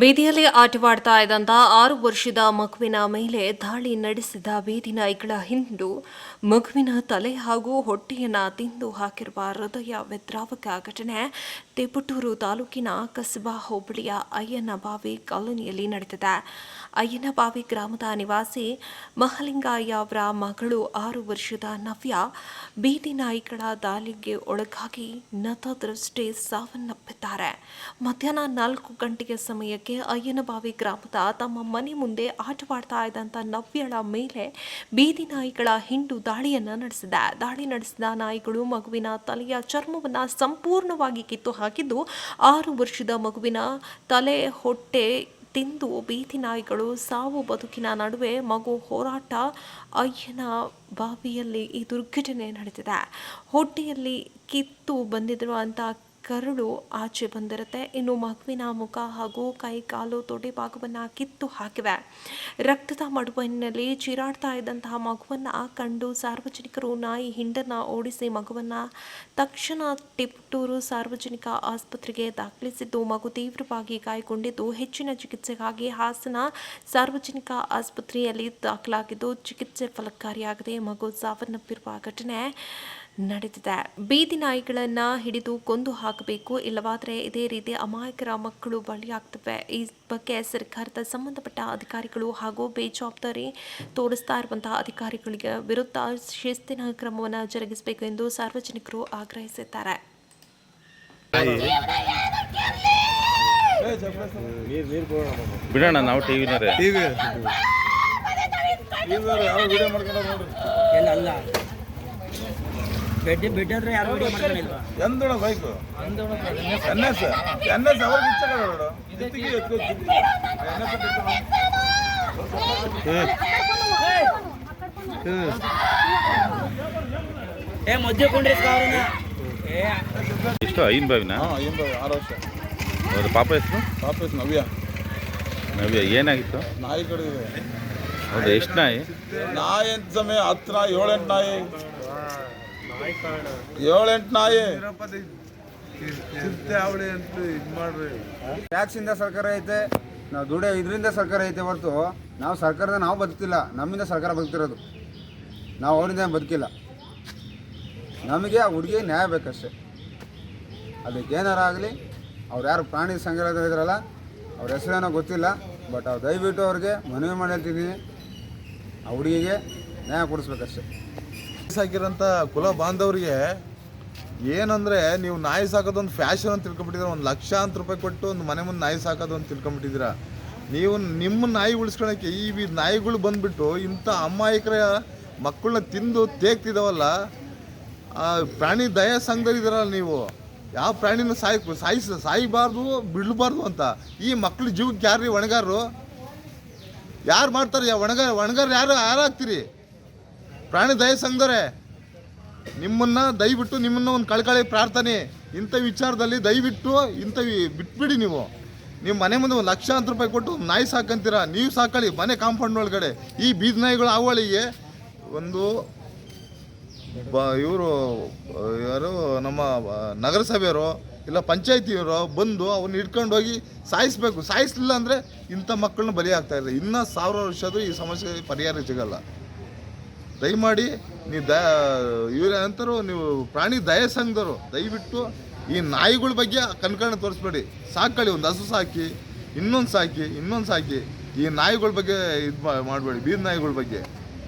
ಬೀದಿಯಲ್ಲಿ ಆಟವಾಡ್ತಾ ಇದ್ದಂಥ ಆರು ವರ್ಷದ ಮಗುವಿನ ಮೇಲೆ ದಾಳಿ ನಡೆಸಿದ ಬೀದಿ ನಾಯಿಗಳ ಹಿಂಡು ಮಗುವಿನ ತಲೆ ಹಾಗೂ ಹೊಟ್ಟೆಯನ್ನ ತಿಂದು ಹಾಕಿರುವ ಹೃದಯ ವಿದ್ರಾವಕ ಘಟನೆ ತಿಪಟೂರು ತಾಲೂಕಿನ ಕಸಬಾ ಹೋಬಳಿಯ ಅಯ್ಯನಬಾವಿ ಕಾಲೋನಿಯಲ್ಲಿ ನಡೆದಿದೆ. ಅಯ್ಯನಬಾವಿ ಗ್ರಾಮದ ನಿವಾಸಿ ಮಹಲಿಂಗಯ್ಯ ಅವರ ಮಗಳು ಆರು ವರ್ಷದ ನವ್ಯ ಬೀದಿ ನಾಯಿಗಳ ದಾಳಿಗೆ ಒಳಗಾಗಿ ನತದೃಷ್ಟಿ ಸಾವನ್ನಪ್ಪಿದ್ದಾರೆ. ಮಧ್ಯಾಹ್ನ ನಾಲ್ಕು ಗಂಟೆಯ ಸಮಯಕ್ಕೆ ಅಯ್ಯನಬಾವಿ ಗ್ರಾಮದ ತಮ್ಮ ಮನೆ ಮುಂದೆ ಆಟವಾಡ್ತಾ ಇದ್ದಂಥ ನವ್ಯಳ ಮೇಲೆ ಬೀದಿ ನಾಯಿಗಳ ಹಿಂಡು ದಾಳಿಯನ್ನು ನಡೆಸಿದ. ದಾಳಿ ನಡೆಸಿದ ನಾಯಿಗಳು ಮಗುವಿನ ತಲೆಯ ಚರ್ಮವನ್ನು ಸಂಪೂರ್ಣವಾಗಿ ಕಿತ್ತು ಹಾಕಿದ್ದು ಆರು ವರ್ಷದ ಮಗುವಿನ ತಲೆ ಹೊಟ್ಟೆ ತಿಂದು ಬೀದಿ ನಾಯಿಗಳು ಸಾವು ಬದುಕಿನ ನಡುವೆ ಮಗು ಹೋರಾಟ ಅಯ್ಯನ ಬಾವಿಯಲ್ಲಿ ಈ ದುರ್ಘಟನೆ ನಡೆದಿದೆ. ಹೊಟ್ಟೆಯಲ್ಲಿ ಕಿತ್ತು ಬಂದಿರುವಂಥ ಕರಳು ಆಚೆ ಬಂದಿರುತ್ತೆ. ಇನ್ನು ಮಗುವಿನ ಮುಖ ಹಾಗೂ ಕೈ ಕಾಲು ತೊಡೆ ಭಾಗವನ್ನು ಕಿತ್ತು ಹಾಕಿವೆ. ರಕ್ತದ ಮಡುವಿನಲ್ಲಿ ಚೀರಾಡ್ತಾ ಇದ್ದಂತಹ ಮಗುವನ್ನು ಕಂಡು ಸಾರ್ವಜನಿಕರು ನಾಯಿ ಹಿಂಡನ್ನು ಓಡಿಸಿ ಮಗುವನ್ನು ತಕ್ಷಣ ಟಿಪ್ಟೂರು ಸಾರ್ವಜನಿಕ ಆಸ್ಪತ್ರೆಗೆ ದಾಖಲಿಸಿದ್ದು, ಮಗು ತೀವ್ರವಾಗಿ ಗಾಯಗೊಂಡಿದ್ದು, ಹೆಚ್ಚಿನ ಚಿಕಿತ್ಸೆಗಾಗಿ ಹಾಸನ ಸಾರ್ವಜನಿಕ ಆಸ್ಪತ್ರೆಯಲ್ಲಿ ದಾಖಲಾಗಿದ್ದು, ಚಿಕಿತ್ಸೆ ಫಲಕಾರಿಯಾಗದೆ ಮಗು ಸಾವನ್ನಪ್ಪಿರುವ ಘಟನೆ ನಡೆದಿದೆ ಬೀದಿ ನಾಯಿಗಳನ್ನು ಹಿಡಿದು ಕೊಂದು ಹಾಕಬೇಕು ಇಲ್ಲವಾದರೆ ಇದೇ ರೀತಿ ಅಮಾಯಕರ ಮಕ್ಕಳು ಬಲಿಯಾಗ್ತವೆ ಈ ಬಗ್ಗೆ ಸರ್ಕಾರದ ಸಂಬಂಧಪಟ್ಟ ಅಧಿಕಾರಿಗಳು ಹಾಗೂ ಬೇಜವಾಬ್ದಾರಿ ತೋರಿಸ್ತಾ ಇರುವಂತಹ ಅಧಿಕಾರಿಗಳಿಗೆ ವಿರುದ್ಧ ಶಿಸ್ತಿನ ಕ್ರಮವನ್ನು ಜರುಗಿಸಬೇಕು ಎಂದು ಸಾರ್ವಜನಿಕರು ಆಗ್ರಹಿಸಿದ್ದಾರೆ ಬಿಡೋಣ ನಾವು ಟಿವಿ ಬೆಡ್ ಬೆಡ್ ಅಂದ್ರೆ ಯಾರು ವಿಡಿಯೋ ಮಾಡ್ಕೊಂಡಿಲ್ವಾ ಎಂದೋಣ bike N S N S ಅವ್ರ ಇಚ್ಛೆಗಳು ಜಿತ್ತಿಗೆ ಎತ್ಕೊ ಜಿತ್ತಿ ಎನ್ ಎಸ್ ಏ ಮಧ್ಯ ಕೊಂಡ್ರಿ ಅವ್ರನ್ನ. ಏ ಎಷ್ಟು ಐನ್ ಬಾವಿನ? ಹಾಂ ಏನು ಆರು ವರ್ಷ. ಪಾಪ ಹೆಸರು ವಾಪಸ್ ನವ್ಯ. ನವ್ಯ ಏನಾಗಿತ್ತು? ನಾಯಿ ಕಡಿದಿದೆ. ಹೌದು ಎಷ್ಟು ನಾಯಿ? ನಾಯಿ ಅಂತ ಸಮಯ ಹತ್ತು ನಾಯಿ ಏಳೆಂಟು ನಾಯಿ. ಏಳೆಂಟು ನಾಯಿ. ಟ್ಯಾಕ್ಸಿಂದ ಸರ್ಕಾರ ಐತೆ ನಾವು ದುಡಿಯೋ ಇದರಿಂದ ಸರ್ಕಾರ ಐತೆ ಹೊರತು ನಾವು ಸರ್ಕಾರದ ನಾವು ಬದುಕಿಲ್ಲ ನಮ್ಮಿಂದ ಸರ್ಕಾರ ಬದುಕ್ತಿರೋದು. ನಾವು ಅವರಿಂದ ಬದುಕಿಲ್ಲ. ನಮಗೆ ಆ ಹುಡುಗಿ ನ್ಯಾಯ ಬೇಕಷ್ಟೆ. ಅದಕ್ಕೆ ಏನಾರು ಆಗಲಿ ಅವ್ರು ಯಾರು ಪ್ರಾಣಿ ಸಂಗ್ರಹ ಇದ್ರಲ್ಲ ಅವ್ರ ಹೆಸರೇನೋ ಗೊತ್ತಿಲ್ಲ ಬಟ್ ಅವ್ರು ದಯವಿಟ್ಟು ಅವ್ರಿಗೆ ಮನವಿ ಮಾಡಿ ಹೇಳ್ತಿದ್ದೀನಿ ಆ ಹುಡುಗಿಗೆ ನ್ಯಾಯ ಕೊಡಿಸ್ಬೇಕಷ್ಟೆ. ಸಾಕಿರೋಂಥ ಕುಲ ಬಾಂಧವರಿಗೆ ಏನಂದರೆ ನೀವು ನಾಯಿ ಸಾಕೋದೊಂದು ಫ್ಯಾಷನ್ ಅಂತ ತಿಳ್ಕೊಂಬಿಟ್ಟಿದ್ರೆ ಒಂದು ಲಕ್ಷಾಂತರ ರೂಪಾಯಿ ಕೊಟ್ಟು ಒಂದು ಮನೆ ಮುಂದೆ ನಾಯಿ ಸಾಕೋದು ಅಂತ ತಿಳ್ಕೊಂಬಿಟ್ಟಿದ್ದೀರಾ. ನೀವು ನಿಮ್ಮ ನಾಯಿ ಉಳಿಸ್ಕೊಳಕ್ಕೆ ಈ ನಾಯಿಗಳು ಬಂದುಬಿಟ್ಟು ಇಂಥ ಅಮಾಯಕರ ಮಕ್ಕಳನ್ನ ತಿಂದು ತೇಗ್ತಿದಾವಲ್ಲ, ಆ ಪ್ರಾಣಿ ದಯಾ ಸಂಘದಲ್ಲಿದ್ದೀರಲ್ಲ ನೀವು. ಯಾವ ಪ್ರಾಣಿನ ಸಾಯ್ ಸಾಯಿಸ, ಸಾಯಿಬಾರ್ದು, ಬಿಡಬಾರ್ದು ಅಂತ. ಈ ಮಕ್ಳ ಜೀವಕ್ಕೆ ಯಾರ್ರಿ ಒಣಗಾರರು? ಯಾರು ಮಾಡ್ತಾರೆ? ಒಣಗ ಒಣಗಾರ ಒಣಗಾರ ಯಾರು, ಯಾರಾಗ್ತೀರಿ? ಪ್ರಾಣಿ ದಯ ಸಂಘದವರೇ ನಿಮ್ಮನ್ನ ದಯವಿಟ್ಟು ನಿಮ್ಮನ್ನ ಒಂದು ಕಳ್ಕಳಿ ಪ್ರಾರ್ಥನೆ, ಇಂಥ ವಿಚಾರದಲ್ಲಿ ದಯವಿಟ್ಟು ಇಂಥ ಬಿಟ್ಬಿಡಿ ನೀವು. ನೀವು ಮನೆ ಮುಂದೆ ಒಂದು ಲಕ್ಷಾಂತರ ರೂಪಾಯಿ ಕೊಟ್ಟು ನಾಯಿ ಸಾಕಂತೀರ, ನೀವು ಸಾಕಳಿ ಮನೆ ಕಾಂಪೌಂಡ್ ಒಳಗಡೆ. ಈ ಬೀದ್ ನಾಯಿಗಳು ಅವಳಿಗೆ ಒಂದು ಬ, ಇವರು, ಯಾರು, ನಮ್ಮ ನಗರಸಭೆಯವರು ಇಲ್ಲ ಪಂಚಾಯತಿಯವರು ಬಂದು ಅವನ್ನ ಹಿಡ್ಕೊಂಡು ಹೋಗಿ ಸಾಯಿಸ್ಬೇಕು. ಸಾಯಿಸಲಿಲ್ಲ ಅಂದರೆ ಇಂಥ ಮಕ್ಕಳನ್ನ ಬಲಿ ಆಗ್ತಾ ಇದೆ ಇನ್ನೂ ಸಾವಿರಾರು ವರ್ಷ ಈ ಸಮಸ್ಯೆ ಪರಿಹಾರ ಸಿಗಲ್ಲ. ದಯಮಾಡಿ ನೀವು ದ ಇವ್ರ ಅಂತಾರು, ನೀವು ಪ್ರಾಣಿ ದಯ ಸಂಘದವರು, ದಯವಿಟ್ಟು ಈ ನಾಯಿಗಳ ಬಗ್ಗೆ ಕಣ್ಕಣ್ಣ ತೋರಿಸ್ಬೇಡಿ. ಸಾಕಳಿ, ಒಂದು ಹಸು ಸಾಕಿ, ಇನ್ನೊಂದು ಸಾಕಿ ಇನ್ನೊಂದು ಸಾಕಿ, ಈ ನಾಯಿಗಳ ಬಗ್ಗೆ ಇದು ಮಾಡಬೇಡಿ, ಬೀದ್ ನಾಯಿಗಳ ಬಗ್ಗೆ.